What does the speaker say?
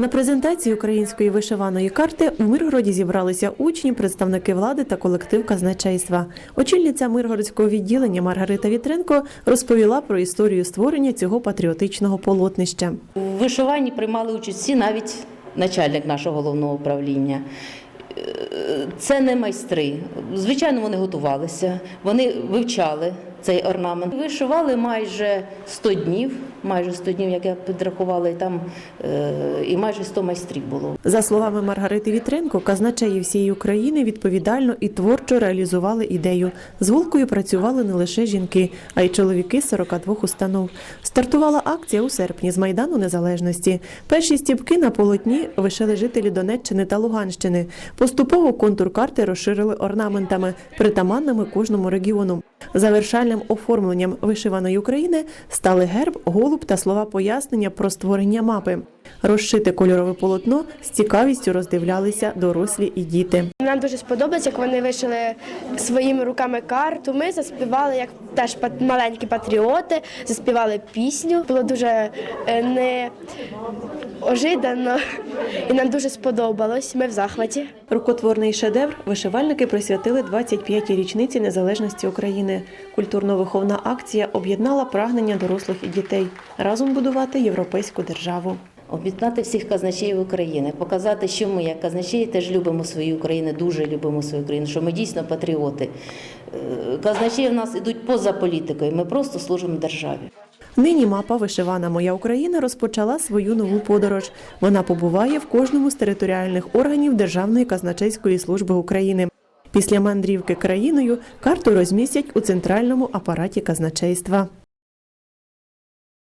На презентації української вишиваної карти у Миргороді зібралися учні, представники влади та колектив казначейства. Очільниця Миргородського відділення Маргарита Вітренко розповіла про історію створення цього патріотичного полотнища. У вишиванні приймали участь всі, навіть начальник нашого головного управління. Е, Це не майстри. Звичайно, вони готувалися, вони вивчали цей орнамент. Вишивали майже 100 днів, майже 100 днів, як я підрахувала, і там е, і майже 100 майстрів було. За словами Маргарити Вітренко, казначеї всієї України відповідально і творчо реалізували ідею. З голкою працювали не лише жінки, а й чоловіки з 42 установ. Стартувала акція у серпні з Майдану Незалежності. Перші стіпки на полотні вишили жителі Донеччини та Луганщини. Поступово контур карти розширили орнаментами, притаманними кожному регіону. Завершальним оформленням вишиваної України стали герб, голуб та слова пояснення про створення мапи. Розшите кольорове полотно з цікавістю роздивлялися дорослі і діти. Нам дуже сподобається, як вони вишили своїми руками карту. Ми заспівали як теж маленькі патріоти, заспівали пісню. Було дуже е, неожиданно і нам дуже сподобалось. Ми в захваті. Рукотворний шедевр вишивальники присвятили 25-й річниці незалежності України. Культурно-виховна акція об'єднала прагнення дорослих і дітей разом будувати європейську державу. Об'єднати всіх казначеїв України, показати, що ми, як казначеї, теж любимо свою Україну, дуже любимо свою країну, що ми дійсно патріоти. Е, Казначеї в нас ідуть поза політикою, ми просто служимо державі. Нині мапа Вишивана Моя Україна розпочала свою нову подорож. Вона побуває в кожному з територіальних органів Державної казначейської служби України. Після мандрівки країною карту розмістять у центральному апараті казначейства.